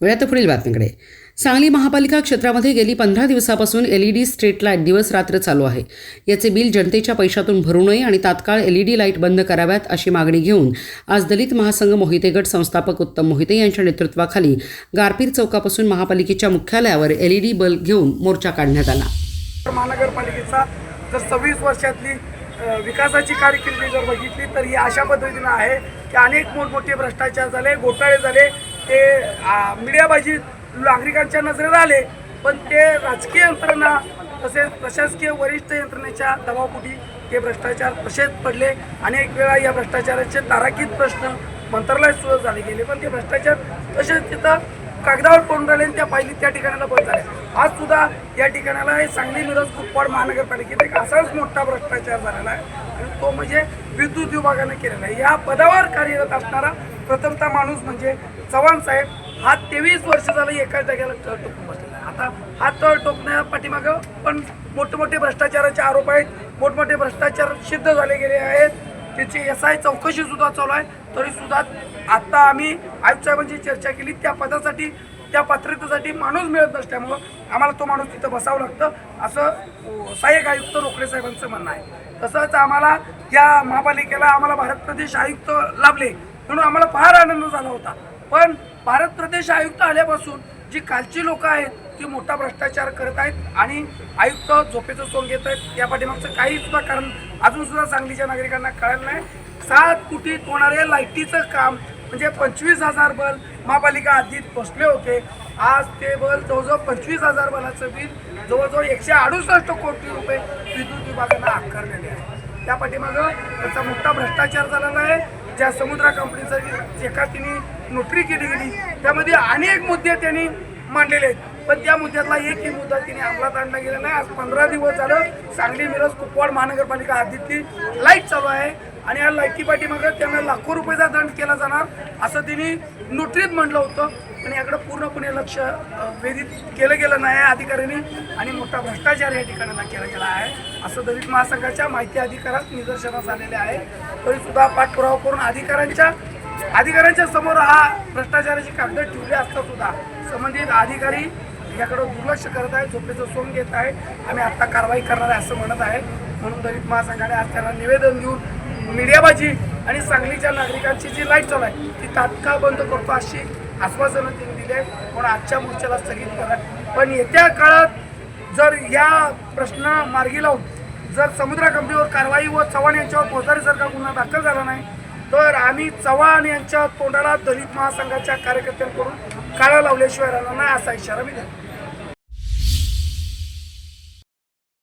वेळात पुढील बातमीकडे. सांगली महापालिका क्षेत्रामध्ये गेली पंधरा दिवसापासून L E D street light दिवस रात्र चालू आहे. याचे बिल जनतेच्या पैशातून भरू नये आणि तात्काळ एल ई डी लाइट बंद कराव्यात अशी मागणी घेऊन आज दलित महासंघ मोहिते गट संस्थापक उत्तम मोहिते यांच्या नेतृत्वाखाली गारपीर चौकापासून महापालिकेच्या मुख्यालयावर एल ई डी बल्ब घेऊन मोर्चा काढण्यात आला. महानगरपालिकेचा जर सव्वीस वर्षातली विकासाची कारकिर्दी जर बघितली तर ही अशा पद्धतीनं आहे की अनेक मोठमोठे भ्रष्टाचार झाले घोटाळे झाले ते मीडियाबाजी नागरिकांच्या नजरेत आले पण ते राजकीय यंत्रणा तसेच प्रशासकीय वरिष्ठ यंत्रणेच्या दबावपुटी ते भ्रष्टाचार तसेच पडले. अनेक वेळा या भ्रष्टाचाराचे ताराकीत प्रश्न मंत्रालयात सुरू झाले गेले पण ते भ्रष्टाचार तसेच तिथं कागदावर पडून राहिले आणि त्या पाहिली त्या ठिकाणाला बंद झाले आज सुद्धा या ठिकाणाला हे सांगली मिरज कुप्पाड महानगरपालिकेत एक असाच मोठा भ्रष्टाचार झालेला आहे. आणि तो म्हणजे विद्युत विभागाने केलेला आहे. या पदावर कार्यरत असणारा प्रथमतः माणूस म्हणजे चव्हाण साहेब हा तेवीस वर्ष झालं एकाच जागेला तळ टोकून बसलेला आहे. आता हा तळ टोकण्या पाठीमागं पण मोठमोठे भ्रष्टाचाराचे आरोप आहेत. मोठमोठे भ्रष्टाचार सिद्ध झाले गेले आहेत. त्याची एस आय चौकशी सुद्धा चालू आहे. तरी सुद्धा आता आम्ही आयुक्त साहेबांची चर्चा केली. त्या पदासाठी त्या पात्रतेसाठी माणूस मिळत नसल्यामुळं आम्हाला तो माणूस तिथं बसावं लागतं. असं सहाय्यक आयुक्त रोखडे साहेबांचं म्हणणं आहे. तसंच आम्हाला या महापालिकेला आम्हाला भारत प्रदेश आयुक्त लाभले. म्हणून आम्हाला फार आनंद झाला होता. पण भारत प्रदेश आयुक्त आल्यापासून जी कालची लोक आहेत ती मोठा भ्रष्टाचार करत आहेत आणि आयुक्त झोपेचं सोंग घेत आहेत. या पाठीमागचं काही सुद्धा कारण अजून सुद्धा सांगलीच्या नागरिकांना कळलं नाही. सात कुटीत होणारे लाईटीचं काम म्हणजे पंचवीस हजार बल महापालिका आधीत बसले होते. आज ते बल जवळजवळ पंचवीस हजार बलाचं बिल जवळजवळ एकशे अडुसष्ट कोटी रुपये विद्युत विभागानं आकारलेले आहे. त्या पाठीमागं त्याचा मोठा भ्रष्टाचार झालेला आहे. ज्या समुद्रा कंपनीचं एका तिने नोकरी केली गेली त्यामध्ये अनेक मुद्दे त्यांनी मांडलेले आहेत. पण त्या मुद्द्यातला एकही मुद्दा तिने अंमलात आणला गेला नाही. आज पंधरा दिवस झालं सांगली मिरज कुपवाड महानगरपालिका हद्दीतली लाइट चालू आहे. आणि या लायकी पाठीमागं त्यांना लाखो रुपयाचा दंड केला जाणार असं तिने नोटरीत म्हटलं होतं. पण याकडे पूर्णपणे लक्ष वेधित केलं गेलं नाही आहे अधिकाऱ्यांनी आणि मोठा भ्रष्टाचार या ठिकाणाला केला गेला आहे. असं दलित महासंघाच्या माहिती अधिकारात निदर्शनास आलेले आहे. तरी सुद्धा पाठपुरावा करून अधिकाऱ्यांच्या अधिकाऱ्यांच्या समोर हा भ्रष्टाचाराची कागद ठेवली असता सुद्धा संबंधित अधिकारी याकडे दुर्लक्ष करत आहे झोपेचं सोंग घेत आहे आम्ही आत्ता कारवाई करणार आहे असं म्हणत आहे म्हणून दलित महासंघाने आज त्यांना निवेदन देऊन मीडियाबाजी आणि सांगलीच्या नागरिकांची जी लाइट चालू आहे ती तात्काळ बंद करतो अशी आश्वासनं त्यांनी दिली आहे म्हणून आजच्या मोर्चाला स्थगित करा पण येत्या काळात जर या प्रश्न मार्गी लावून जर समुद्रा कंपनीवर कारवाई व चव्हाण यांच्यावर फौजदारीसारखा गुन्हा दाखल झाला नाही तर आम्ही चव्हाण यांच्या तोंडाला दलित महासंघाच्या कार्यकर्त्यांकडून काळा लावल्याशिवाय राहणार नाही असा इशारा मी देतो.